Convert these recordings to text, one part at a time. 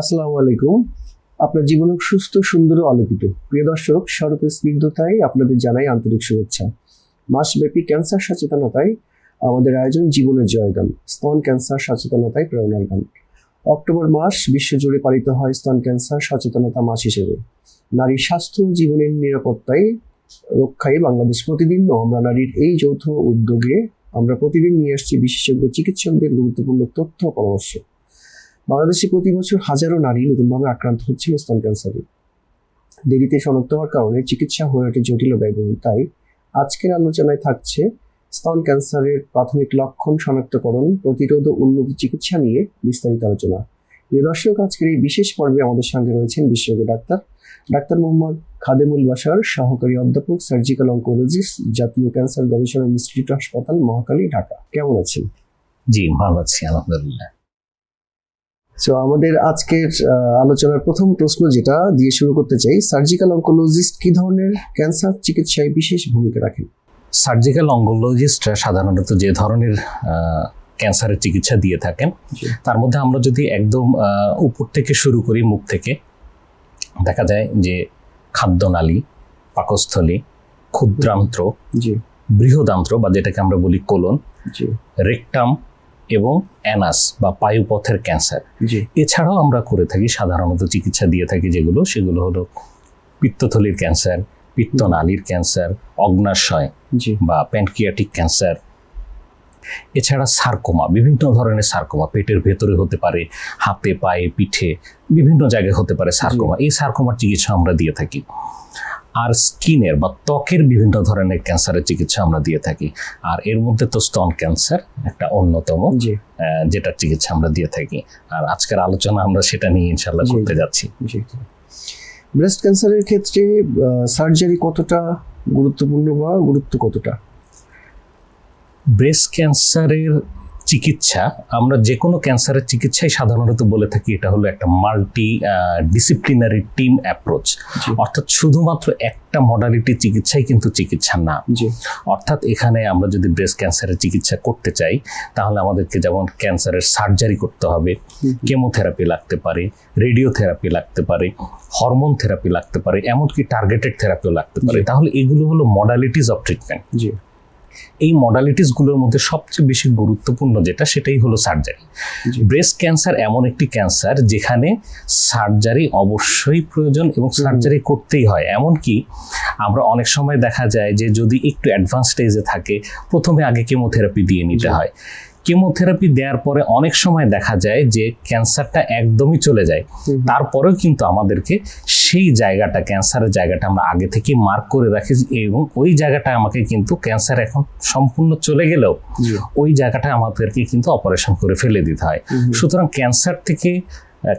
আসসালামু আলাইকুম। আপনার জীবন সুস্থ, সুন্দর আলোকিত। প্রিয় দর্শক শরতের স্নিগ্ধতায় আপনাদের জানাই আন্তরিক শুভেচ্ছা। মাসব্যাপী ক্যান্সার সচেতনতায় আমাদের আয়োজন জীবনের জয়গান স্তন ক্যান্সার সচেতনতায় প্রেরণার গান। অক্টোবর মাস বিশ্বজুড়ে পালিত হয় স্তন ক্যান্সার সচেতনতা মাস হিসেবে। নারীর স্বাস্থ্য জীবনের নিরাপত্তায় রক্ষায় বাংলাদেশ প্রতিদিন আমরা নারীর এই যৌথ উদ্যোগে আমরা প্রতিদিন নিয়ে আসছি বিশেষজ্ঞ চিকিৎসকদের গুরুত্বপূর্ণ তথ্য পরামর্শ। বাংলাদেশে প্রতি বছর হাজারো নারী নতুনভাবে আক্রান্ত হচ্ছিল স্তন ক্যান্সারে। দেরিতে শনাক্ত হওয়ার কারণে চিকিৎসা হয়ে ওঠে জটিল ব্যয়বহুল, তাই আজকের আলোচনায় থাকছে স্তন ক্যান্সারের প্রাথমিক লক্ষণ শনাক্তকরণ, প্রতিরোধ ও উন্নত চিকিৎসা নিয়ে বিস্তারিত আলোচনা। দর্শক, আজকের এই বিশেষ পর্বে আমাদের সঙ্গে রয়েছেন বিশেষজ্ঞ ডাক্তার ডাক্তার মোহাম্মদ খাদেমুল বাসার সহকারী অধ্যাপক সার্জিক্যাল অঙ্কোলজিস্ট জাতীয় ক্যান্সার গবেষণা ইনস্টিটিউট হাসপাতাল, মহাকালী, ঢাকা। কেমন আছেন? জি, ভালো আছি, আলহামদুলিল্লাহ। সো আমাদের আজকের আলোচনার প্রথম প্রশ্ন যেটা দিয়ে শুরু করতে চাই সার্জিক্যাল অঙ্কোলজিস্ট কি ধরনের ক্যান্সার চিকিৎসায় বিশেষ ভূমিকা রাখেন সার্জিক্যাল অঙ্কোলজিস্টরা সাধারণত যে ধরনের ক্যান্সারের চিকিৎসা দিয়ে থাকেন তার মধ্যে আমরা যদি একদম উপর থেকে শুরু করি মুখ থেকে দেখা যায় যে খাদ্যনালী পাকস্থলী ক্ষুদ্রান্ত্র বৃহদান্ত্র বা যেটাকে আমরা বলি কোলন রেকটাম এবং অ্যানাস বা পায়ুপথের ক্যান্সার। এছাড়াও আমরা করে থাকি সাধারণত চিকিৎসা দিয়ে থাকি যেগুলো সেগুলো হলো পিত্তথলির ক্যান্সার পিত্তনালীর ক্যান্সার অগ্নাশয় বা প্যানক্রিয়াটিক ক্যান্সার। এছাড়া সার্কোমা বিভিন্ন ধরনের সার্কোমা পেটের ভেতরে হতে পারে হাতে পায়ে পিঠে বিভিন্ন জায়গায় হতে পারে সার্কোমা। এই সার্কোমার চিকিৎসা আমরা দিয়ে থাকি। আর স্কিনের বা ত্বকের বিভিন্ন ধরনের ক্যান্সারের চিকিৎসা আমরা দিয়ে থাকি। আর এর মধ্যে তো স্তন ক্যান্সার একটা অন্যতম যেটার চিকিৎসা আমরা দিয়ে থাকি। আর আজকের আলোচনা আমরা সেটা নিয়ে ইনশাল্লাহ করতে যাচ্ছি। ব্রেস্ট ক্যান্সারের ক্ষেত্রে সার্জারি কতটা গুরুত্বপূর্ণ বা গুরুত্ব কতটা? ব্রেস্ট ক্যান্সারের চিকিৎসা আমরা যে কোনো ক্যান্সারের চিকিৎসাই সাধারণত বলে থাকি এটা হলো একটা মাল্টি ডিসিপ্লিনারি টিম অ্যাপ্রোচ অর্থাৎ শুধুমাত্র একটা মডালিটি চিকিৎসাই কিন্তু চিকিৎসা না। অর্থাৎ এখানে আমরা যদি ব্রেস্ট ক্যান্সারের চিকিৎসা করতে চাই তাহলে আমাদেরকে যেমন ক্যান্সারের সার্জারি করতে হবে কেমোথেরাপি লাগতে পারে রেডিওথেরাপি লাগতে পারে হরমোন থেরাপি লাগতে পারে এমনকি টার্গেটেড থেরাপিও লাগতে পারে। তাহলে এগুলো হলো মডালিটিস অফ ট্রিটমেন্ট জি। এই মডালিটিসগুলোর মধ্যে সবচেয়ে বেশি গুরুত্বপূর্ণ যেটা সেটাই হলো সার্জারি ব্রেস্ট ক্যান্সার এমন একটি ক্যান্সার যেখানে সার্জারি অবশ্যই প্রয়োজন এবং সার্জারি করতেই হয়। এমনকি আমরা অনেক সময় দেখা যায় যে যদি একটু অ্যাডভান্স স্টেজে থাকে প্রথমে আগে কেমোথেরাপি দিয়ে নিতে হয়। কেমোথেরাপি দেওয়ার পরে অনেক সময় দেখা যায় যে ক্যান্সারটা একদমই চলে যায়। তারপরেও কিন্তু আমাদেরকে সেই জায়গাটা ক্যান্সারের জায়গাটা আমরা আগে থেকে মার্ক করে রাখি এবং ওই জায়গাটা আমাকে কিন্তু ক্যান্সার এখন সম্পূর্ণ চলে গেলেও ওই জায়গাটা আমাদেরকে কিন্তু অপারেশন করে ফেলে দিতে হয়। সুতরাং ক্যান্সার থেকে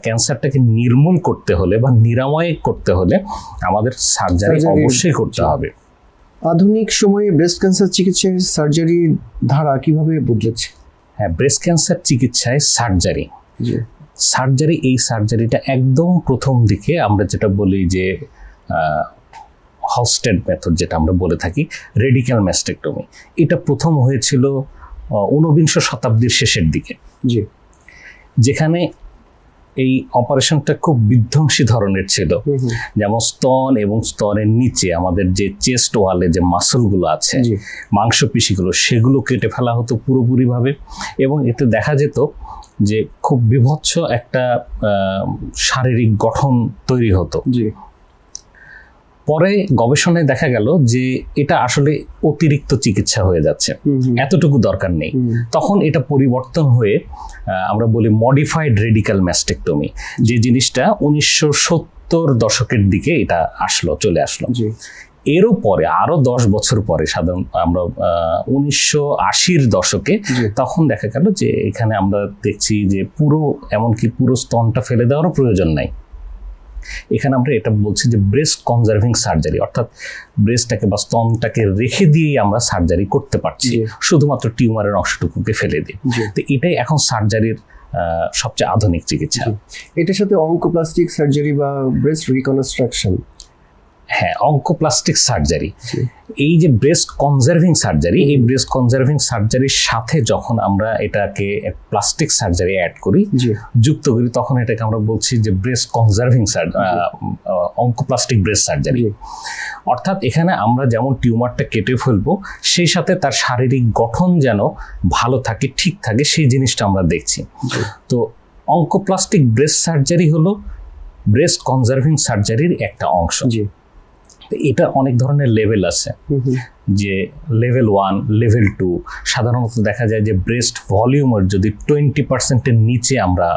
ক্যান্সারটাকে নির্মূল করতে হলে বা নিরাময় করতে হলে আমাদের সার্জারি অবশ্যই করতে হবে। আধুনিক সময়ে ব্রেস্ট ক্যান্সার চিকিৎসায় সার্জারির ধারা কীভাবে বদলেছে? হ্যাঁ ব্রেস্ট ক্যান্সার চিকিৎসায় সার্জারি সার্জারি এই সার্জারিটা একদম প্রথম দিকে আমরা যেটা বলি যে হলস্টেড মেথড যেটা আমরা বলে থাকি রেডিক্যাল ম্যাস্টেকটমি এটা প্রথম হয়েছিল ঊনবিংশ শতাব্দীর শেষের দিকে। জি। যেখানে এই অপারেশনটা খুব বিধ্বংসী ধরনের ছিল। যেমন স্তন এবং স্তনের নিচে আমাদের যে চেস্ট ওয়ালে যে মাসলগুলো আছে মাংসপেশিগুলো সেগুলো কেটে ফেলা হতো পুরোপুরিভাবে এবং এতে দেখা যেত যে খুব বিভৎস একটা শারীরিক গঠন তৈরি হতো। পরে গবেষণায় দেখা গেল যে এটা আসলে অতিরিক্ত চিকিৎসা হয়ে যাচ্ছে। এতটুকু দরকার নেই। তখন এটা পরিবর্তন হয়ে আমরা বলি মডিফাইড রেডিক্যাল ম্যাস্টেক্টমি যে জিনিসটা উনিশশো সত্তর দশকের দিকে এটা আসলো চলে আসলো। এরও পরে আরও দশ বছর পরে সাধারণ আমরা উনিশশো আশির দশকে তখন দেখা গেল যে এখানে আমরা দেখছি যে পুরো এমনকি পুরো স্তনটা ফেলে দেওয়ারও প্রয়োজন নাই। এখানে আমরা এটা বলছি যে ব্রেস্ট কনজার্ভিং সার্জারি অর্থাৎ ব্রেস্টটাকে বা স্তনটাকে রেখে দিয়েই আমরা সার্জারি করতে পারছি। শুধুমাত্র টিউমারের অংশটুকুকে ফেলে দিই তো এটাই এখন সার্জারির সবচেয়ে আধুনিক চিকিৎসা। এটার সাথে অঙ্কোপ্লাস্টিক সার্জারি বা ব্রেস্ট রিকনস্ট্রাকশন হ্যাঁ অঙ্কোপ্লাস্টিক সার্জারি এই যে ব্রেস্ট কনজার্ভিং সার্জারি এই ব্রেস্ট কনজার্ভিং সার্জারির সাথে যখন আমরা এটাকে প্লাস্টিক সার্জারি অ্যাড করি যুক্ত করি তখন এটাকে আমরা বলছি যে breast conserving oncoplastic breast surgery. অর্থাৎ এখানে আমরা যেমন টিউমারটা কেটে ফেলব সেই সাথে তার শারীরিক গঠন যেন ভালো থাকে ঠিক থাকে সেই জিনিসটা আমরা দেখছি। তো অঙ্কোপ্লাস্টিক ব্রেস্ট সার্জারি হলো ব্রেস্ট কনজার্ভিং সার্জারির একটা অংশ। তো এটা অনেক ধরনের লেভেল আছে। যে লেভেল ওয়ান লেভেল টু সাধারণত দেখা যায় যে ব্রেস্ট ভলিউমের যদি টোয়েন্টি পার্সেন্টের নিচে আমরা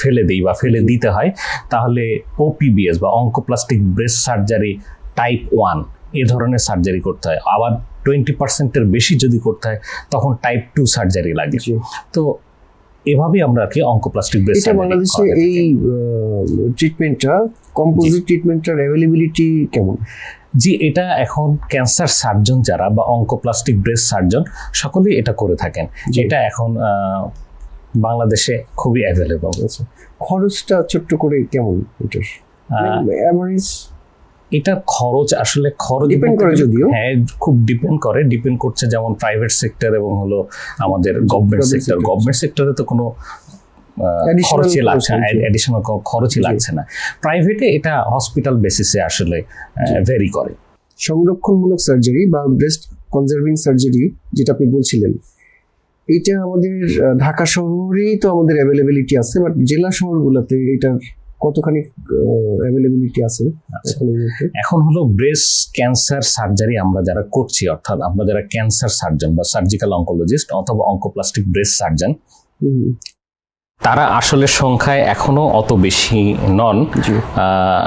ফেলে দিই বা ফেলে দিতে হয় তাহলে ওপিবিএস বা oncoplastic breast surgery type one এ ধরনের সার্জারি করতে হয়। আবার টোয়েন্টি পার্সেন্টের বেশি যদি করতে হয় তখন টাইপ টু সার্জারি লাগে। তো এভাবেই আমরা আর কি অঙ্কোপ্লাস্টিক ব্রেস্ট বাংলাদেশে এই ট্রিটমেন্টটা কম্পোজিট ট্রিটমেন্টটার অ্যাভেলেবিলিটি কেমন? জি এটা এখন ক্যান্সার সার্জন যারা বা অঙ্কোপ্লাস্টিক ব্রেস্ট সার্জন সকলেই এটা করে থাকেন। এটা এখন বাংলাদেশে খুবই অ্যাভেলেবল আচ্ছা খরচটা ছোট্ট করে কেমন এটার? অ্যাভারেজ এটা খরচ আসলে খরচ ডিপেন্ড করে যদিও। হ্যাঁ খুব ডিপেন্ড করে। ডিপেন্ড করছে যেমন প্রাইভেট সেক্টর এবং হলো আমাদের গভর্নমেন্ট সেক্টর। গভর্নমেন্ট সেক্টরে তো কোনো খরচই লাগছে না খরচ, লাগছে না। প্রাইভেটে এটা হসপিটাল বেসিসে আসলে ভেরি করে। সংরক্ষণমূলক সার্জারি বা ব্রেস্ট কনজার্ভিং সার্জারি যেটা আপনি বলছিলেন এটা আমাদের ঢাকা শহরেই তো আমাদের অ্যাভেলেবিলিটি আছে বাট জেলা শহরগুলোতে এটার কতখানি অ্যাভেলেবিলিটি আছে আচ্ছা। এখন হলো ব্রেস্ট ক্যান্সার সার্জারি আমরা যারা করছি অর্থাৎ আমরা যারা ক্যান্সার সার্জন বা সার্জিক্যাল অঙ্কোলজিস্ট অথবা অঙ্কোপ্লাস্টিক ব্রেস্ট সার্জন তারা আসলে সংখ্যায় এখনও অত বেশি নন।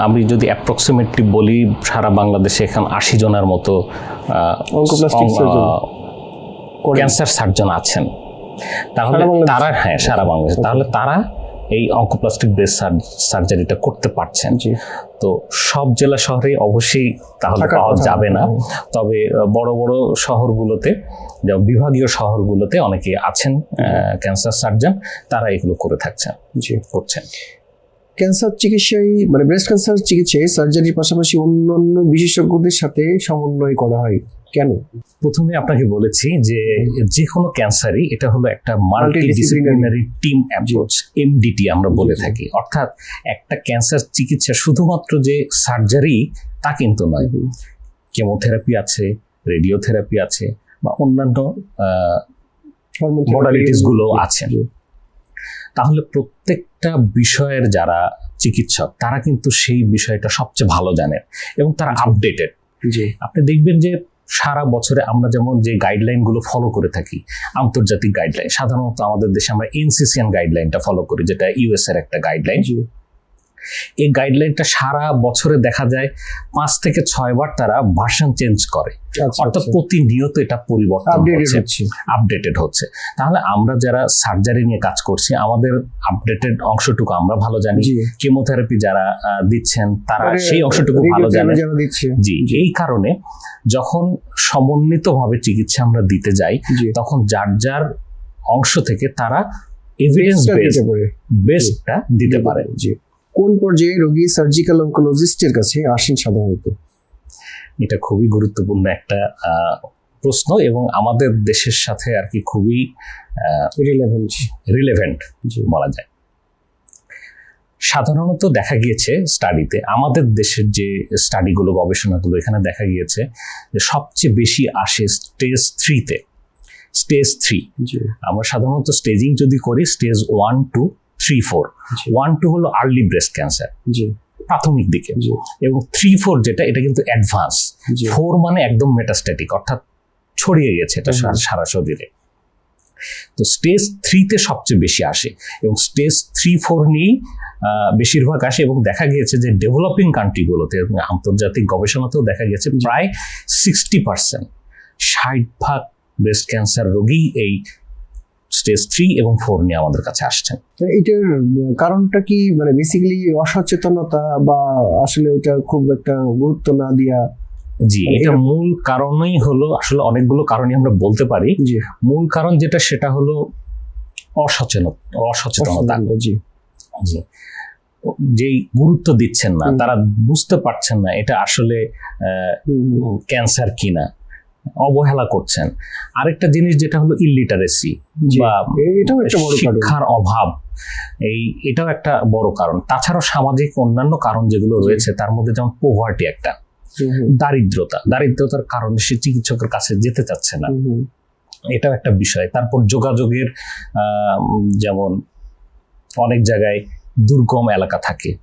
আমি যদি অ্যাপ্রক্সিমেটলি বলি সারা বাংলাদেশে এখন আশি জনের মতো ক্যান্সার সার্জন আছেন। তাহলে তারা হ্যাঁ সারা বাংলাদেশে। তাহলে তারা এই অঙ্কোপ্লাস্টিক ব্রেস্ট সার্জারিটা করতে পারছেন। জি। তো সব জেলা শহরে অবশ্যই তাহলে পাওয়া যাবে না। তবে বড় বড় শহরগুলোতে যা বিভাগীয় শহরগুলোতে অনেকে আছেন ক্যান্সার সার্জন তারা এগুলো করে থাকছেন জি। করছেন। ক্যান্সার চিকিৎসায় মানে ব্রেস্ট ক্যান্সার চিকিৎসায় সার্জারির পাশাপাশি অন্যান্য বিশেষজ্ঞদের সাথে সমন্বয় করা হয়। কেন? প্রথমে আপনাকে বলেছি যে যে কোনো ক্যান্সারই এটা হলো একটা multi disciplinary team approach MDT আমরা বলে। থাকি। অর্থাৎ একটা ক্যান্সার চিকিৎসা শুধুমাত্র যে সার্জারি তা কিন্তু নয়। কেমোথেরাপি আছে রেডিওথেরাপি আছে বা অন্যান্য মডালিটিসগুলো আছে। তাহলে প্রত্যেকটা বিষয়ের যারা চিকিৎসক তারা কিন্তু সেই বিষয়টা সবচেয়ে ভালো জানেন এবং তারা আপডেটেড আপনি দেখবেন যে সারা বছরে আমরা যেমন যে গাইডলাইনগুলো ফলো করে থাকি, আন্তর্জাতিক গাইডলাইন সাধারণত আমাদের দেশে আমরা এনসিসিএন গাইডলাইনটা ফলো করি, যেটা ইউএস এর একটা গাইডলাইন এই গাইডলাইনটা সারা বছরে দেখা যায় পাঁচ থেকে ছয় বার তারা ভার্সন চেঞ্জ করে। আচ্ছা অর্থাৎ প্রতিনিয়ত এটা পরিবর্তন আপডেটেড হচ্ছে হচ্ছে। আপডেটেড হচ্ছে। তাহলে আমরা যারা সার্জারি নিয়ে কাজ করছি আমাদের আপডেটেড অংশটুকু আমরা ভালো জানি। কেমোথেরাপি যারা দিচ্ছেন তারা সেই অংশটুকু ভালো জানে। জি এই কারণে যখন সমন্বিতভাবে চিকিৎসা আমরা দিতে যাই তখন যার যার অংশ থেকে তারা এভিডেন্স Best টা দিতে পারে বেসডটা দিতে পারে। জি। কোন পর্যায়ে রোগী সার্জিক্যাল অঙ্কোলজিস্টের কাছে আসেন সাধারণত? এটা খুবই গুরুত্বপূর্ণ একটা প্রশ্ন এবং আমাদের দেশের সাথে আর কি খুবই রিলেভেন্ট রিলেভেন্ট বলা যায়। সাধারণত দেখা গিয়েছে স্টাডিতে আমাদের দেশের যে স্টাডিগুলো গবেষণাগুলো এখানে দেখা গিয়েছে যে সবচেয়ে বেশি আসে স্টেজ থ্রিতে স্টেজ থ্রি আমরা সাধারণত স্টেজিং যদি করি stage one two three four one two হলো আর্লি ব্রেস্ট ক্যান্সার প্রাথমিক দিকে। এবং থ্রি ফোর যেটা এটা কিন্তু অ্যাডভান্স ফোর মানে একদম মেটাস্ট্যাটিক অর্থাৎ ছড়িয়ে গেছে এটা সারা- শরীরে। তো স্টেজ থ্রিতে সবচেয়ে বেশি আসে। এবং স্টেজ থ্রি ফোর নিয়েই বেশিরভাগ আসে এবং দেখা গিয়েছে যে ডেভেলপিং কান্ট্রিগুলোতে আন্তর্জাতিক গবেষণাতেও দেখা গেছে প্রায় সিক্সটি পার্সেন্ট ষাট ভাগ ব্রেস্ট ক্যান্সার রোগী এই স্টেজ থ্রি এবং ফোর নিয়ে আমাদের কাছে আসছেন। এটার কারণটা কি? মানে বেসিক্যালি অসচেতনতা বা আসলে ওইটা খুব একটা গুরুত্ব না দিয়া? জি মানে এটা মূল কারণই হলো আসলে অনেকগুলো কারণই আমরা বলতে পারি। মূল কারণ যেটা সেটা হলো অসচেতন অসচেতনতা। জি। জি। যেই গুরুত্ব দিচ্ছেন না তারা বুঝতে পারছেন না এটা আসলে ক্যান্সার কিনা। অবহেলা করছেন। আরেকটা জিনিস যেটা হলো ইলিটারেসি। বা এটাও একটা বড় কারণ। শিক্ষার অভাব এই এটাও একটা বড় কারণ। তাছাড়াও সামাজিক অন্যান্য কারণ যেগুলো রয়েছে তার মধ্যে যেমন পোভার্টি একটা দারিদ্রতা। দারিদ্রতার কারণে সে চিকিৎসকের কাছে যেতে চাচ্ছে না। এটাও একটা বিষয়। তারপর যোগাযোগের যেমন অনেক জায়গায় দুর্গম এলাকা থাকে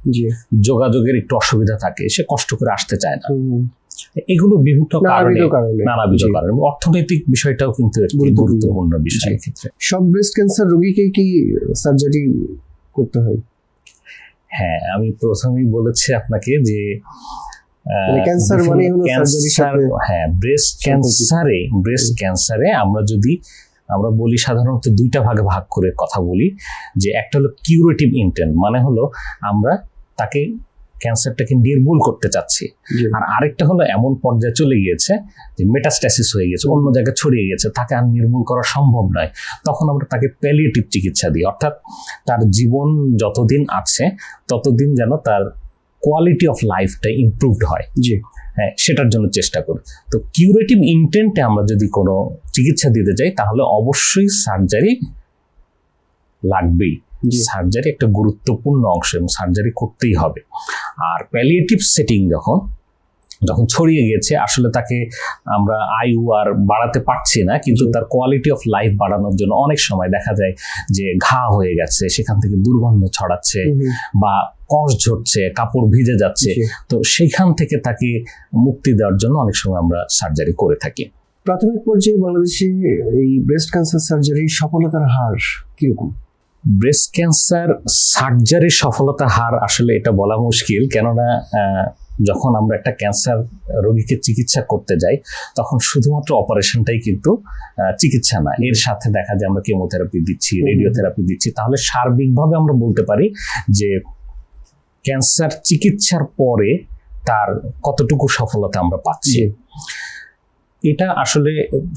যোগাযোগের একটু অসুবিধা থাকে সে কষ্ট করে আসতে চায় না। এগুলো বিভিন্ন কারণে নানাবিধ কারণে কারণে অর্থনৈতিক বিষয়টাও কিন্তু গুরুত্বপূর্ণ। বিষয়। ক্ষেত্রে সব ব্রেস্ট ক্যান্সার রোগীকে কি সার্জারি করতে হয় হ্যাঁ আমি প্রথমেই বলেছি আপনাকে যে আহ, মানে ক্যান্সার হলো ক্যান্সার, সাথে হ্যাঁ ব্রেস্ট। ক্যান্সারে ব্রেস্ট ক্যান্সারে আমরা যদি আমরা বলি সাধারণত দুইটা ভাগে ভাগ করে কথা বলি যে একটা হলো কিউরেটিভ ইন্টেন্ট মানে হলো আমরা তাকে ক্যান্সারটাকে নির্মূল করতে চাচ্ছি। আর আরেকটা হলো এমন পর্যায়ে চলে গিয়েছে যে মেটাস্ট্যাসিস হয়ে গেছে অন্য জায়গায় ছড়িয়ে গেছে তাকে আর নির্মূল করা সম্ভব নয়। তখন আমরা তাকে প্যালিয়েটিভ চিকিৎসা দিই অর্থাৎ তার জীবন যতদিন আছে ততদিন যেন তার কোয়ালিটি অফ লাইফটা ইমপ্রুভড হয়। জি। হ্যাঁ সেটার জন্য চেষ্টা করি। তো কিউরেটিভ ইন্টেন্টে আমরা যদি কোনো চিকিৎসা দিতে চাই তাহলে অবশ্যই সার্জারি লাগবেই। সার্জারি একটা গুরুত্বপূর্ণ অংশ এবং সার্জারি করতেই হবে। আর প্যালিয়েটিভ সেটিং যখন যখন ছড়িয়ে গেছে আসলে তাকে আমরা আয়ু আর বাড়াতে পারছি না কিন্তু তার কোয়ালিটি অফ লাইফ বাড়ানোর জন্য অনেক সময় দেখা যায় যে ঘা হয়ে গেছে সেখান থেকে দুর্গন্ধ ছড়াচ্ছে বা কষ ঝরছে কাপড় ভিজে যাচ্ছে। তো সেখান থেকে তাকে মুক্তি দেওয়ার জন্য অনেক সময় আমরা সার্জারি করে থাকি। প্রাথমিক পর্যায়ে বাংলাদেশে এই ব্রেস্ট ক্যান্সার সার্জারির সফলতার হার কীরকম? ব্রেস্ট ক্যান্সার সার্জারির সফলতা হার আসলে এটা বলা মুশকিল। কেননা যখন আমরা একটা ক্যান্সার রোগীকে চিকিৎসা করতে যাই তখন শুধুমাত্র অপারেশনটাই কিন্তু চিকিৎসা না। এর সাথে দেখা যায় আমরা কেমোথেরাপি দিচ্ছি রেডিওথেরাপি দিচ্ছি। তাহলে সার্বিকভাবে আমরা বলতে পারি যে ক্যান্সার চিকিৎসার পরে তার কতটুকু সফলতা আমরা পাচ্ছি। এটা আসলে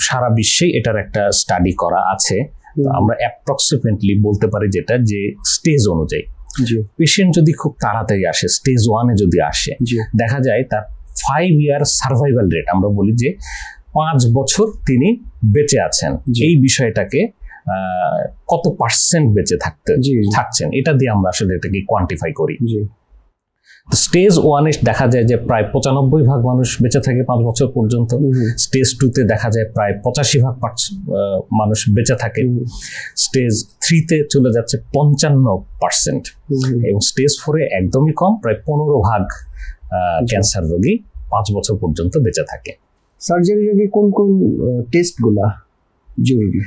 সারা বিশ্বেই এটার একটা স্টাডি করা আছে। আমরা অ্যাপ্রক্সিমেটলি বলতে পারি যেটা যে স্টেজ অনুযায়ী। পেশেন্ট যদি খুব তাড়াতাড়ি আসে স্টেজ ওয়ানে যদি আসে দেখা যায় তার ফাইভ ইয়ার সার্ভাইভাল রেট আমরা বলি যে পাঁচ বছর তিনি বেঁচে আছেন। এই বিষয়টাকে কত পার্সেন্ট বেঁচে থাকতে থাকছেন এটা দিয়ে আমরা আসলে এটাকে কোয়ান্টিফাই করি। স্টেজ ওয়ানে দেখা যায় যে প্রায় পঁচানব্বই ভাগ মানুষ বেঁচে থাকে পাঁচ বছর পর্যন্ত। স্টেজ টুতে দেখা যায় প্রায় পঁচাশি ভাগ মানুষ বেঁচে থাকে। স্টেজ থ্রিতে চলে যাচ্ছে পঞ্চান্ন পার্সেন্ট। এবং স্টেজ ফোরে একদমই কম প্রায় পনেরো ভাগ ক্যান্সার রোগী পাঁচ বছর পর্যন্ত বেঁচে থাকে। সার্জারির আগে কোন কোন টেস্টগুলা জরুরি?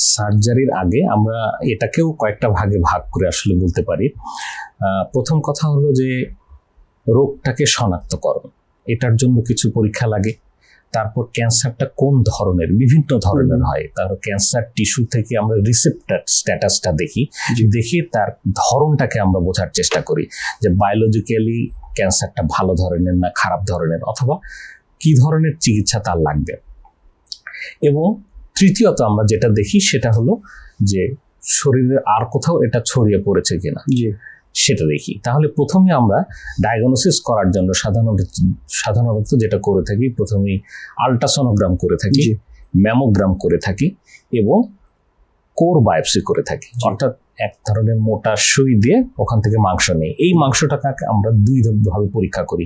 সার্জারির আগে আমরা এটাকেও কয়েকটা ভাগে ভাগ করে আসলে বলতে পারি। প্রথম কথা হলো যে রোগটাকে শনাক্তকরণ। এটার জন্য কিছু পরীক্ষা লাগে। তারপর ক্যান্সারটা কোন ধরনের? বিভিন্ন ধরনের হয়। তার ক্যান্সার টিস্যু থেকে আমরা রিসেপ্টার স্ট্যাটাসটা দেখি। দেখে তার ধরনটাকে আমরা বোঝার চেষ্টা করি যে বায়োলজিক্যালি ক্যান্সারটা ভালো ধরনের না খারাপ ধরনের? অথবা কি ধরনের চিকিৎসা তার লাগবে? এবং তৃতীয়ত আমরা যেটা দেখি সেটা হলো যে শরীরের আর কোথাও এটা ছড়িয়ে পড়েছে কিনা। জি। সেটা দেখি। তাহলে প্রথমে আমরা ডায়াগনোসিস করার জন্য সাধারণত সাধারণত যেটা করে থাকি প্রথমেই আলট্রাসোনোগ্রাম করে থাকি ম্যামোগ্রাম করে থাকি এবং কোর বায়োপসি করে থাকি। অর্থাৎ এক ধরনের মোটা সুই দিয়ে ওখান থেকে মাংস নেই। এই মাংসটাকে আমরা দুই ভাবে পরীক্ষা করি।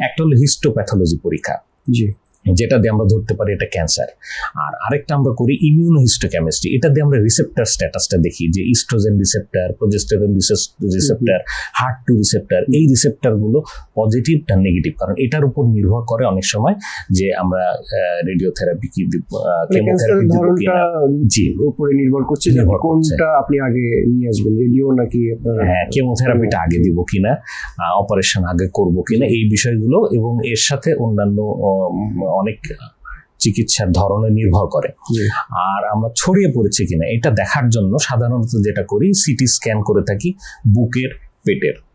একটা হলো হিস্টোপ্যাথোলজি পরীক্ষা। জি। যেটা দিয়ে আমরা ধরতে পারি এটা ক্যান্সার আর আরেকটা আমরা করি ইমিউনোহিস্টোকেমিস্ট্রি এটা দিয়ে আমরা রিসেপ্টার স্ট্যাটাসটা দেখি যে ইস্ট্রোজেন রিসেপ্টার প্রোজেস্টেরন রিসেপ্টার হার্ট টু রিসেপ্টার এই রিসেপ্টারগুলো পজিটিভ না নেগেটিভ কারণ এটার উপর নির্ভর করে অনেক সময় যে আমরা রেডিওথেরাপি কি মানে কেমোথেরাপি দিব ধরনটা জি। উপরে নির্ভর করছে যে কোনটা আপনি আগে নিয়ে আসবেন রেডিও নাকি আপনার হ্যাঁ কেমোথেরাপিটা আগে দিব কিনা অপারেশন আগে করব কিনা এই বিষয়গুলো এবং এর সাথে অন্যান্য অনেক চিকিৎসার ধরনে নির্ভর করে। আর আমরা ছড়িয়ে পড়েছি কিনা এটা দেখার জন্য সাধারণত যেটা করি সিটি স্ক্যান করে থাকি বুকের পেটের।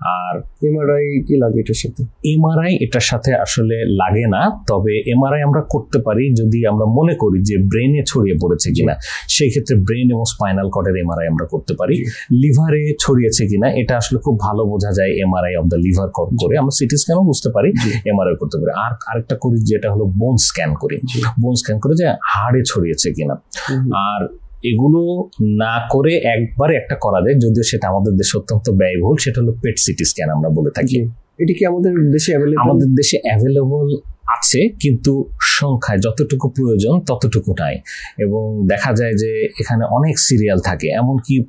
আর এমআরআই কি লাগে এটার সাথে? এমআরআই এটার সাথে আসলে লাগে না তবে এমআরআই আমরা করতে পারি যদি আমরা মনে করি যে ব্রেনে ছড়িয়ে পড়েছে কিনা। সেই ক্ষেত্রে ব্রেন এবং স্পাইনাল কর্ডের এমআরআই আমরা করতে পারি। লিভারে ছড়িয়েছে কিনা এটা আসলে খুব ভালো বোঝা যায় এমআরআই অফ দ্য লিভার করে। আমরা সিটি স্ক্যানও বুঝতে পারি। এমআরআই করতে পারি। আর আরেকটা করি যেটা হলো বোন স্ক্যান করি। বোন স্ক্যান করে যে হাড়ে ছড়িয়েছে কিনা। আর এগুলো না করে একবারে একটা করা যায় যদিও সেটা আমাদের দেশে অত্যন্ত ব্যয়বহুল সেটা হলো পেট সিটি স্ক্যান আমরা বলে থাকি। এটি কি আমাদের দেশে আমাদের দেশে অ্যাভেলেবল আছে কিন্তু সংখ্যায় যতটুকু প্রয়োজন ততটুকু নাই। এবং দেখা যায় যে এখানে অনেক সিরিয়াল থাকে এমনকি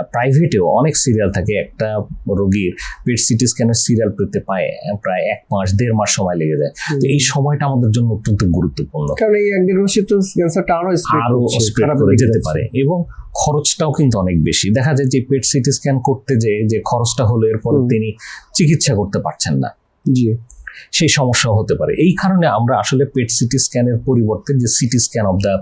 প্রাইভেটেও অনেক সিরিয়াল থাকে। একটা রোগীর পেট সিটি স্ক্যানের সিরিয়াল পেতে পায় প্রায় এক মাস দেড় মাস সময় লেগে যায়। তো এই সময়টা আমাদের জন্য অত্যন্ত গুরুত্বপূর্ণ। কারণ এই এক দেড় মাসে তো ক্যান্সারটা আরও আরও স্প্রেড করে যেতে পারে। এবং খরচটাও কিন্তু অনেক বেশি। দেখা যায় যে পেট সিটি স্ক্যান করতে যে যে খরচটা হলো এরপর তিনি চিকিৎসা করতে পারছেন না। জি। সেই সমস্যা হতে পারে। এই কারণে আমরা আসলে পেট সিটি স্ক্যানের পরিবর্তে যে CT scan of the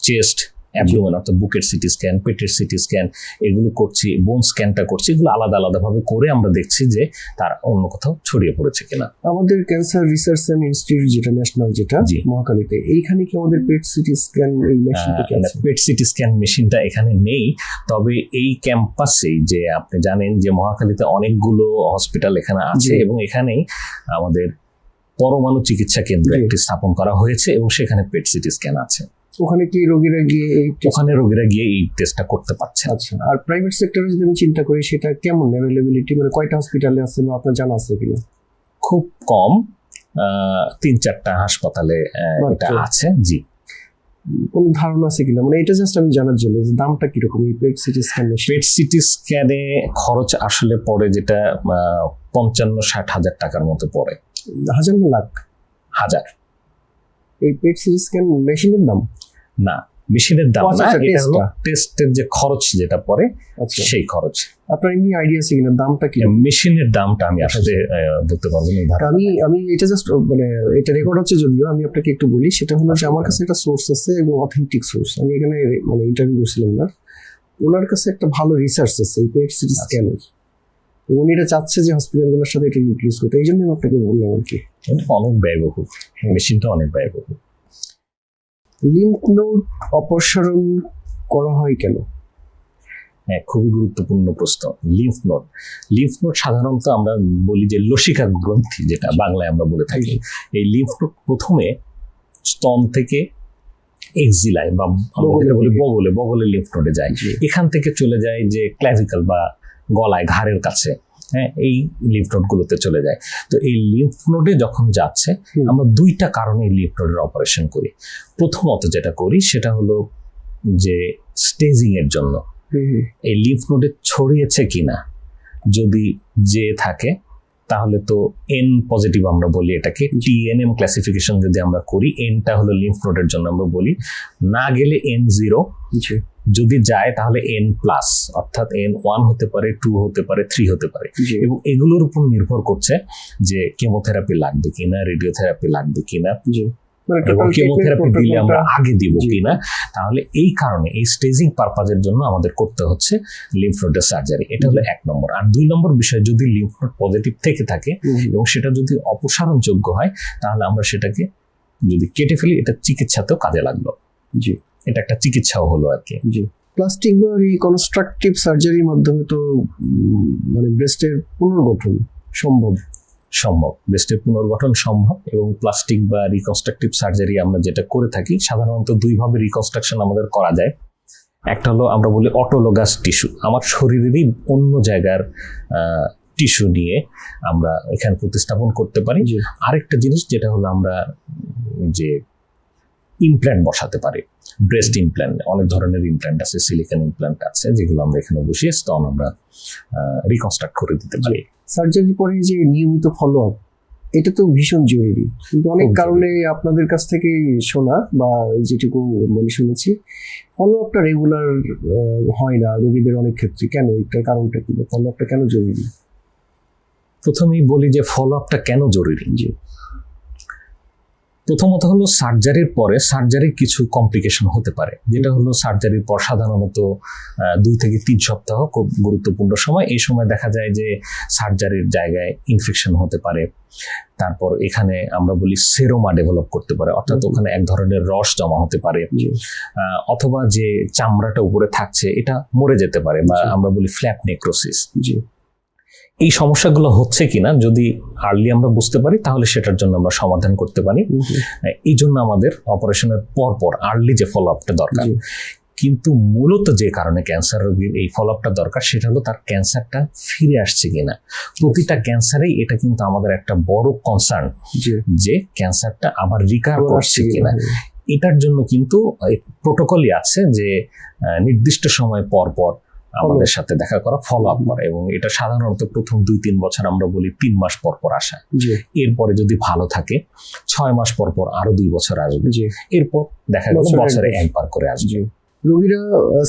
chest abdomen অর্থাৎ বুকের সিটি স্ক্যান পেটের সিটি স্ক্যান এগুলো করছি বোন স্ক্যানটা করছি এগুলো আলাদা আলাদাভাবে করে আমরা দেখছি যে তার অন্য কোথাও ছড়িয়ে পড়েছে কিনা। আমাদের ক্যান্সার রিসার্চ এন্ড ইনস্টিটিউট যেটা ন্যাশনাল যেটা। মহাকালীতে এইখানে কি আমাদের পেট সিটি স্ক্যান এই মেশিনটা পেট সিটি স্ক্যান মেশিনটা এখানে নেই তবে এই ক্যাম্পাসেই যে আপনি জানেন যে মহাখালীতে অনেকগুলো হসপিটাল এখানে আছে এবং এখানেই আমাদের পরমাণু চিকিৎসা কেন্দ্র। একটি স্থাপন করা হয়েছে এবং সেখানে পেট সিটি স্ক্যান আছে। ওখানে কি রোগীরা গিয়ে ওখানে রোগীরা গিয়ে এই টেস্টটা করতে পারছে। আচ্ছা আর প্রাইভেট সেক্টরে যদি আমি চিন্তা করি সেটা কেমন অ্যাভেলেবিলিটি মানে কয়টা হসপিটালে আছে বা আপনার জানা আছে কিনা? খুব কম তিন চারটা হাসপাতালে এটা আছে জি। কোনো ধারণা আছে কিনা? মানে এটা জাস্ট আমি জানার জন্য যে দামটা কীরকম? এই PET CT scan PET CT স্ক্যানে খরচ আসলে পড়ে যেটা পঞ্চান্ন ষাট হাজার টাকার মতো পড়ে। হাজার লাখ? হাজার। এই পেট সিটি স্ক্যান মেশিনের দাম? না মেশিনের দাম আচ্ছা, না আচ্ছা, এটা হলো টেস্টের যে খরচ যেটা পড়ে আচ্ছা। সেই খরচ। আপনার এমনি আইডিয়া আছে কিনা? দামটা কি? মেশিনের দামটা আমি আচ্ছা, আসলে বলতে পারব না আমি আমি এটা জাস্ট মানে এটা রেকর্ড হচ্ছে যদিও আমি আপনাকে একটু বলি সেটা হলো যে আমার কাছে একটা সোর্স আছে এবং অথেন্টিক সোর্স আমি এখানে মানে ইন্টারভিউ করছিলাম না। ওনার কাছে একটা ভালো রিসার্চ আছে এই পেট সিটি আচ্ছা। স্ক্যানের এবং এটা চাচ্ছে যে হসপিটালগুলোর সাথে এটা ইউজ করতে। এই জন্য আপনাকে বললাম আর কি। অনেক ব্যয়বহুল। মেশিনটা অনেক ব্যয়বহুল। লিম্ফ নোড অপসারণ করা হয় কেন? হ্যাঁ খুবই গুরুত্বপূর্ণ প্রশ্ন। লিম্ফ নোড লিম্ফ নোড সাধারণত আমরা বলি যে লসিকা গ্রন্থি যেটা বাংলায় আমরা বলে থাকি। এই লিম্ফ নোড প্রথমে স্তন থেকে এক্সিলায় বা আমরা বলি বগলে বগলে লিম্ফ নোডে যায়। এখান থেকে চলে যায় যে ক্ল্যাভিকাল বা গলায় ঘাড়ের কাছে হ্যাঁ এই লিফ নোডগুলোতে চলে যায়। তো এই লিম্ফ নোডে যখন যাচ্ছে আমরা দুইটা কারণে লিফ নোডের অপারেশন করি। প্রথমত যেটা করি সেটা হলো যে স্টেজিং এর জন্য। এই লিফ নোডে ছড়িয়েছে কিনা যদি যে থাকে তাহলে তো এন পজিটিভ আমরা বলি এটাকে। টিএনএম ক্লাসিফিকেশন যদি আমরা করি এনটা হলো লিম্ফ নোডের জন্য আমরা বলি। না গেলে এন জিরো যদি যায় তাহলে এন প্লাস অর্থাৎ এন ওয়ান হতে পারে টু হতে পারে থ্রি হতে পারে। এবং এগুলোর উপর নির্ভর করছে যে কেমোথেরাপি লাগবে কিনা রেডিওথেরাপি লাগবে কিনা। জি মানে কেমোথেরাপি দিলে আমরা আগে দিব কিনা তাহলে এই কারণে এই স্টেজিং পারপাজের জন্য আমাদের করতে হচ্ছে লিম্ফ নোডের সার্জারি এটা হলো এক নম্বর। আর দুই নম্বর বিষয় যদি লিম্ফ নোড পজিটিভ থেকে থাকে। এবং সেটা যদি অপসারণযোগ্য হয় তাহলে আমরা সেটাকে যদি কেটে ফেলি এটা চিকিৎসাতেও কাজে লাগল। জি। এটা একটা চিকিৎসাও হলো আর কি। জি। প্লাস্টিক বা রিকনস্ট্রাকটিভ সার্জারির মাধ্যমে তো মানে ব্রেস্টের পুনর্গঠন সম্ভব। সম্ভব। ব্রেস্টের পুনর্গঠন সম্ভব এবং প্লাস্টিক বা রিকনস্ট্রাকটিভ সার্জারি আমরা যেটা করে থাকি সাধারণত দুইভাবে রিকনস্ট্রাকশন আমাদের করা যায়। একটা হলো আমরা বলি অটোলোগাস টিস্যু আমার শরীরেরই অন্য জায়গার টিস্যু নিয়ে আমরা এখানে প্রতিস্থাপন করতে পারি। আরেকটা জিনিস যেটা হলো আমরা যে ইমপ্ল্যান্ট বসাতে পারি। ব্রেস্ট ইমপ্ল্যান্ট অনেক ধরনের ইমপ্ল্যান্ট আছে সিলিকন ইমপ্ল্যান্ট আছে যেগুলো আমরা এখানে বসিয়ে স্তন আমরা রিকনস্ট্রাক্ট করে দিতে পারি। সার্জারির পরে যে নিয়মিত ফলো আপ এটা তো ভীষণ জরুরি। কিন্তু অনেক কারণে আপনাদের কাছ থেকে শোনা বা যেটুকু মানে শুনেছি ফলো আপটা রেগুলার হয় না রোগীদের অনেক ক্ষেত্রে। কেন? এটার কারণটা কি? ফলো আপটা কেন জরুরি? প্রথমেই বলি যে ফলো আপটা কেন জরুরি? জি। প্রথমত হলো সার্জারির পরে সার্জারির কিছু কমপ্লিকেশন হতে পারে। যেটা হলো সার্জারির পর সাধারণত দুই থেকে তিন সপ্তাহ খুব গুরুত্বপূর্ণ সময়। এই সময় দেখা যায় যে সার্জারির জায়গায় ইনফেকশন হতে পারে। তারপর এখানে আমরা বলি সেরোমা ডেভেলপ করতে পারে। অর্থাৎ ওখানে এক ধরনের রস জমা হতে পারে। অথবা যে চামড়াটা উপরে থাকছে এটা মরে যেতে পারে বা আমরা বলি ফ্ল্যাপ নেক্রোসিস জি। এই সমস্যাগুলো হচ্ছে কিনা যদি আর্লি আমরা বুঝতে পারি তাহলে সেটার জন্য আমরা সমাধান করতে পারি। হুম, এই জন্য আমাদের অপারেশনের পর পর আর্লি যে ফলো আপটা দরকার কিন্তু মূলত যে কারণে ক্যান্সার রোগীর এই ফলো আপটা দরকার সেটা হলো তার ক্যান্সারটা ফিরে আসছে কিনা। প্রতিটা ক্যান্সারেই এটা কিন্তু আমাদের একটা বড় কনসার্ন যে ক্যান্সারটা আবার রিকার করছে কিনা। এটার জন্য কিন্তু প্রোটোকলই আছে যে নির্দিষ্ট সময় পর পর আমাদের সাথে দেখা করা ফলো আপ করা এবং এটা সাধারণত প্রথম দুই তিন বছর আমরা বলি তিন মাস পর পর আসা। এরপরে যদি ভালো থাকে ছয় মাস পর পর আরও দুই বছর আসবে। এরপর দেখা গেল বছরে একবার। করে আসবে। রোগীরা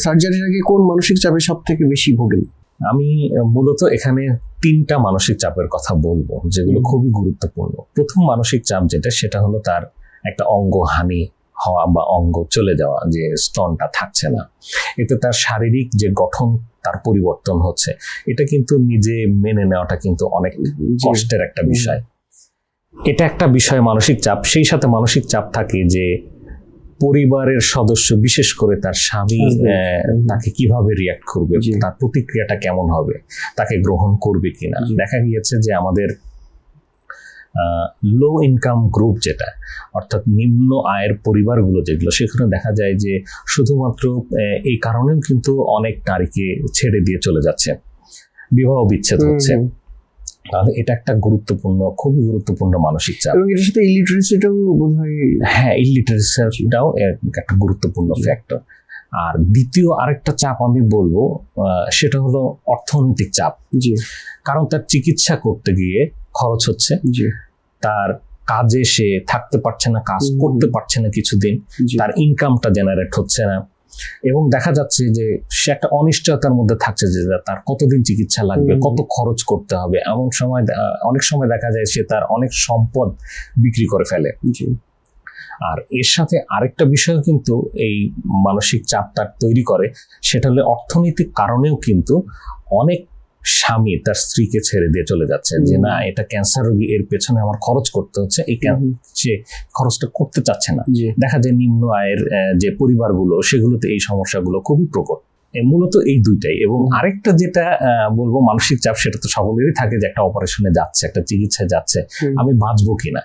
সার্জারির আগে কোন মানসিক চাপে সব থেকে বেশি ভোগেন? আমি মূলত এখানে তিনটা মানসিক চাপের কথা বলব যেগুলো খুবই গুরুত্বপূর্ণ। প্রথম মানসিক চাপ যেটা সেটা হলো তার একটা অঙ্গ হানি হওয়া বা অঙ্গ চলে যাওয়া যে স্তনটা থাকছে না এতে তার শারীরিক যে গঠন তার পরিবর্তন হচ্ছে। এটা কিন্তু নিজে মেনে নেওয়াটা কিন্তু অনেক কষ্টের একটা বিষয়। এটা একটা বিষয় মানসিক চাপ সেই সাথে মানসিক চাপ থাকে যে পরিবারের সদস্য বিশেষ করে তার স্বামী আহ, তাকে কীভাবে রিয়াক্ট করবে। তার প্রতিক্রিয়াটা কেমন হবে তাকে গ্রহণ করবে কিনা। দেখা গিয়েছে যে আমাদের লো ইনকাম গ্রুপ যেটা অর্থাৎ নিম্ন আয়ের পরিবারগুলো যেগুলো সেখানে দেখা যায় যে শুধুমাত্র এই কারণেও কিন্তু অনেক নারীকে ছেড়ে দিয়ে চলে যাচ্ছে বিবাহ বিচ্ছেদ হচ্ছে। তাহলে এটা একটা গুরুত্বপূর্ণ খুবই গুরুত্বপূর্ণ মানসিক চাপ। এবং এটার সাথে ইলিটারেসিটাও বোধ হ্যাঁ ইলিটারেসিটাও একটা গুরুত্বপূর্ণ। ফ্যাক্টর আর দ্বিতীয় আরেকটা চাপ আমি বলব আহ, সেটা হলো অর্থনৈতিক চাপ। জি। কারণ তার চিকিৎসা করতে গিয়ে খরচ হচ্ছে। তার কাজে সে থাকতে পারছে না কাজ করতে পারছে না কিছুদিন। তার ইনকামটা জেনারেট হচ্ছে না। এবং দেখা যাচ্ছে যে সে একটা অনিশ্চয়তার মধ্যে থাকছে যে তার কতদিন চিকিৎসা লাগবে কত খরচ করতে হবে। এমন সময় অনেক সময় দেখা যায় সে তার অনেক সম্পদ বিক্রি করে ফেলে। আর এর সাথে আরেকটা বিষয় কিন্তু এই মানসিক চাপ তার তৈরি করে। সেটা হলে অর্থনৈতিক কারণেও কিন্তু অনেক স্বামী তার স্ত্রীকে ছেড়ে দিয়ে চলে যাচ্ছে যে না এটা ক্যান্সার রোগী এর পেছনে আমার খরচ করতে হচ্ছে। এই সে খরচটা করতে চাচ্ছে না। দেখা যায় নিম্ন আয়ের যে পরিবারগুলো সেগুলোতে এই সমস্যাগুলো খুবই প্রকট। মূলত এই দুইটাই। এবং আরেকটা যেটা বলব মানসিক চাপ সেটা তো সকলেরই থাকে যে একটা অপারেশনে যাচ্ছে একটা চিকিৎসায় যাচ্ছে। আমি বাঁচবো কিনা?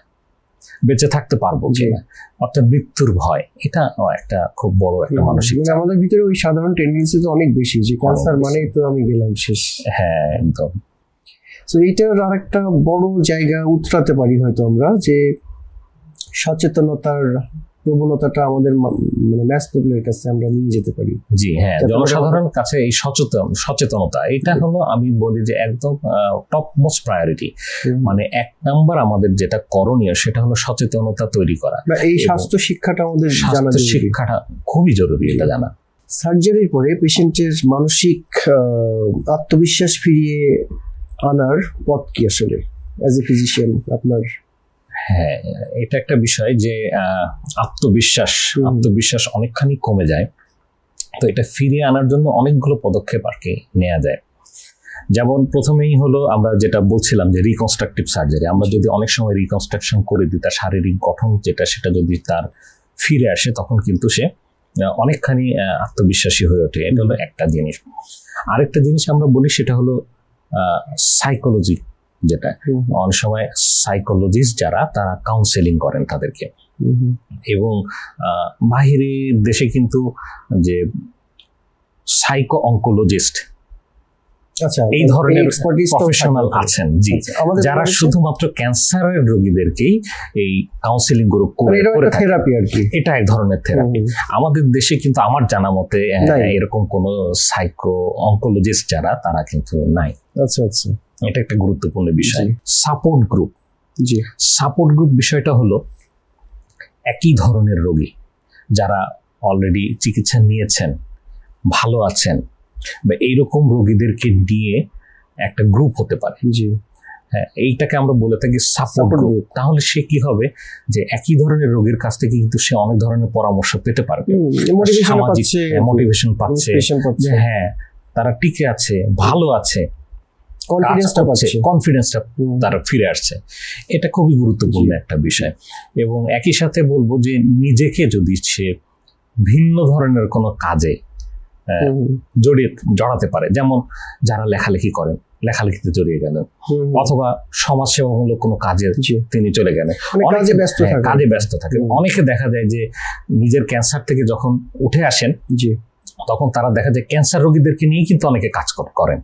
বেঁচে থাকতে পারব। কিনা। অর্থাৎ মৃত্যুর ভয় এটা একটা খুব বড় একটা মানসিক মানে আমাদের ভিতরে ওই সাধারণ টেন্ডেন্সি তো অনেক বেশি যে ক্যান্সার মানে মানেই তো আমি গেলাম শেষ। হ্যাঁ একদম। তো এইটার আর একটা বড় জায়গা উতরাতে পারি হয়তো আমরা যে সচেতনতার প্রবণতাটা আমাদের মানে ম্যাস পপুলার কাছে আমরা নিয়ে যেতে পারি। জি হ্যাঁ জনসাধারণের কাছে এই সচেতন সচেতনতা এটা হলো আমি বলি যে একদম টপ মোস্ট প্রায়োরিটি মানে এক নাম্বার আমাদের যেটা করণীয় সেটা হলো সচেতনতা তৈরি করা। এই স্বাস্থ্য শিক্ষাটা আমাদের জানা স্বাস্থ্য শিক্ষাটা খুবই জরুরি এটা জানা। সার্জারির পরে পেশেন্টের মানসিক আত্মবিশ্বাস ফিরিয়ে আনার পথ কি আসলে? অ্যাজ এ ফিজিশিয়ান আপনার হ্যাঁ এটা একটা বিষয় যে আত্মবিশ্বাস আত্মবিশ্বাস অনেকখানি কমে যায়। তো এটা ফিরিয়ে আনার জন্য অনেকগুলো পদক্ষেপ আর কি নেওয়া যায়। যেমন প্রথমেই হলো আমরা যেটা বলছিলাম যে রিকনস্ট্রাকটিভ সার্জারি আমরা যদি অনেক সময় রিকনস্ট্রাকশন করে দিই তার শারীরিক গঠন যেটা সেটা যদি তার ফিরে আসে তখন কিন্তু সে অনেকখানি আত্মবিশ্বাসী হয়ে ওঠে। এটা হলো একটা জিনিস। আরেকটা জিনিস আমরা বলি সেটা হলো সাইকোলজি যেটা অনেক সময় সাইকোলজিস্ট যারা তারা কাউন্সেলিং করেন তাদেরকে। এবং আহ, বাহিরের দেশে কিন্তু যে সাইকো অঙ্কোলজিস্ট আচ্ছা এই ধরনের প্রফেশনাল আছেন জি। আচ্ছা, যারা শুধুমাত্র ক্যান্সারের রোগীদেরকেই এই কাউন্সিলিং মানে করে করে থেরাপি আর কি। এটা এক ধরনের থেরাপি আমাদের দেশে কিন্তু আমার জানা মতে এরকম কোনো সাইকো অঙ্কোলজিস্ট যারা তারা কিন্তু নাই। আচ্ছা আচ্ছা। এটা একটা গুরুত্বপূর্ণ বিষয়। সাপোর্ট গ্রুপ জি। সাপোর্ট গ্রুপ বিষয়টা হলো একই ধরনের রোগী যারা অলরেডি চিকিৎসা নিয়েছেন ভালো আছেন বা এইরকম রোগীদেরকে নিয়ে একটা গ্রুপ হতে পারে। জি। হ্যাঁ এইটাকে আমরা বলে থাকি সাপোর্ট গ্রুপ তাহলে সে কি হবে? যে একই ধরনের রোগীর কাছ থেকে কিন্তু সে অনেক ধরনের পরামর্শ পেতে পারবে। মোটিভেশন সামাজিক পাচ্ছে মোটিভেশন পাচ্ছে। ইন্সপিরেশন যে পাচ্ছে। হ্যাঁ তারা টিকে আছে ভালো আছে। কনফিডেন্সটা পাচ্ছে। কনফিডেন্সটা হুম, তারা ফিরে আসছে। এটা খুবই গুরুত্বপূর্ণ একটা বিষয়। এবং একই সাথে বলব যে নিজেকে যদি সে ভিন্ন ধরনের কোনো কাজে জড়িয়ে জড়াতে পারে যেমন যারা লেখালেখি করেন লেখালেখিতে জড়িয়ে গেলেন অথবা সমাজসেবামূলক কোনো কাজে তিনি চলে গেলেন। মানে অনেকে- কাজে ব্যস্ত হ্যাঁ, কাজে ব্যস্ত থাকে। অনেকে দেখা যায় যে নিজের ক্যান্সার থেকে যখন উঠে আসেন তখন তারা দেখা যায় ক্যান্সার রোগীদেরকে নিয়ে কিন্তু অনেকে কাজ কর- করেন।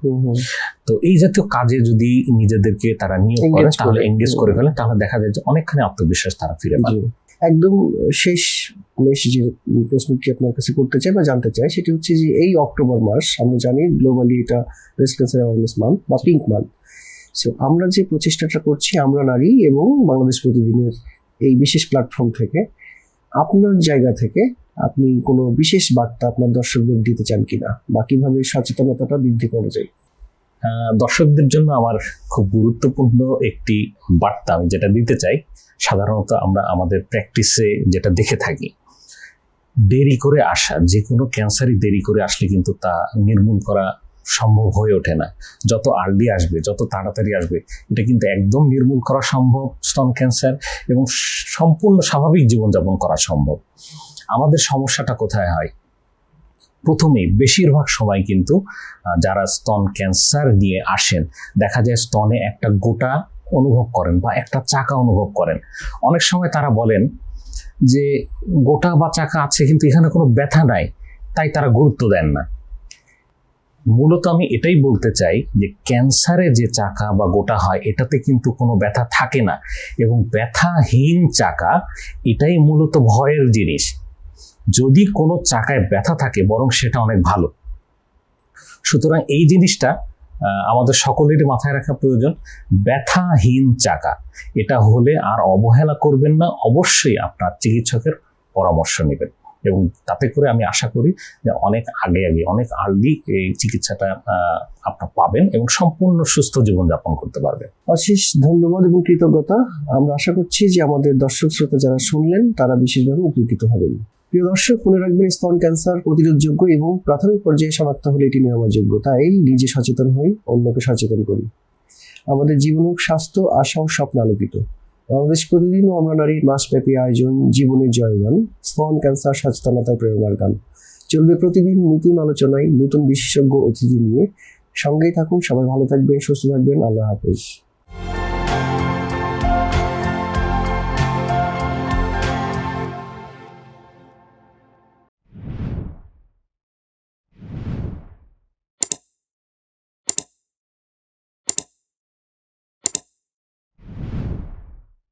তো এই জাতীয় কাজে যদি নিজেদেরকে তারা নিয়োগ করেন তাহলে। এঙ্গেজ করে ফেলেন তাহলে দেখা যায় যে অনেকখানি আত্মবিশ্বাস তারা ফিরে পান একদম শেষ মেশ যে প্রশ্নটি আপনার কাছে করতে চাই বা জানতে চাই সেটি হচ্ছে যে এই অক্টোবর মাস আমরা জানি গ্লোবালি এটা ব্রেস্ট ক্যান্সার অ্যাওয়ারনেস মান্থ বা পিঙ্ক মান্থ সো আমরা যে প্রচেষ্টাটা করছি আমরা নারী এবং বাংলাদেশ প্রতিদিনের এই বিশেষ প্ল্যাটফর্ম থেকে আপনার জায়গা থেকে আপনি কোনো বিশেষ বার্তা আপনার দর্শকদের দিতে চান কিনা? বা কীভাবে সচেতনতাটা বৃদ্ধি করা যায়? দর্শকদের জন্য আমার খুব গুরুত্বপূর্ণ একটি বার্তা আমি যেটা দিতে চাই, সাধারণত আমরা আমাদের প্র্যাকটিসে যেটা দেখে থাকি, দেরি করে আসা, যে কোনো ক্যান্সারই দেরি করে আসলে কিন্তু তা নির্মূল করা সম্ভব হয়ে ওঠে না। যত আর্লি আসবে, যত তাড়াতাড়ি আসবে, এটা কিন্তু একদম নির্মূল করা সম্ভব, স্তন ক্যান্সার এবং সম্পূর্ণ স্বাভাবিক জীবনযাপন করা সম্ভব। আমাদের সমস্যাটা কোথায় হয়? প্রথমেই বেশিরভাগ সময় কিন্তু যারা স্তন ক্যান্সার নিয়ে আসেন, দেখা যায় স্তনে একটা গোটা অনুভব করেন বা একটা চাকা অনুভব করেন। অনেক সময় তারা বলেন যে, গোটা বা চাকা আছে, কিন্তু এখানে কোনো ব্যথা নাই, তাই তারা গুরুত্ব দেন না। মূলত আমি এটাই বলতে চাই যে, ক্যান্সারে যে চাকা বা গোটা হয়, এটাতে কিন্তু কোনো ব্যথা থাকে না। এবং ব্যথাহীন চাকা, এটাই মূলত ভয়ের জিনিস। যদি কোনো চাকায় ব্যথা থাকে, বরং সেটা অনেক ভালো। সুতরাং এই জিনিসটা আমাদের সকলেরই মাথায় রাখা প্রয়োজন। ব্যথাহীন চাকা, এটা হলে আর অবহেলা করবেন না, অবশ্যই আপনার চিকিৎসকের পরামর্শ নেবেন। এবং তাতে করে আমি আশা করি যে অনেক আগে আগে, অনেক আর্লি এই চিকিৎসাটা আপনার পাবেন এবং সম্পূর্ণ সুস্থ জীবনযাপন করতে পারবেন। অশেষ ধন্যবাদ এবং কৃতজ্ঞতা। আমরা আশা করছি যে আমাদের দর্শক শ্রোতা যারা শুনলেন, তারা বিশেষভাবে উপকৃত হবেন। প্রিয় দর্শক, মনে রাখবেন স্তন ক্যান্সার প্রতিরোধযোগ্য এবং প্রাথমিক পর্যায়ে শনাক্ত হলে এটি নিরাময়যোগ্য। তাই নিজে সচেতন হই, অন্যকে সচেতন করি। আমাদের জীবন হোক স্বাস্থ্য, আশা ও স্বপ্ন আলোকিত। বাংলাদেশ প্রতিদিন আমরা নারীর মাসব্যাপী আয়োজন, জীবনের জয়গান, স্তন ক্যান্সার সচেতনতায় প্রেরণার গান। চলবে প্রতিদিন নতুন আলোচনায়, নতুন বিশেষজ্ঞ অতিথি নিয়ে। সঙ্গেই থাকুন, সবাই ভালো থাকবেন, সুস্থ থাকবেন, আল্লাহ হাফেজ।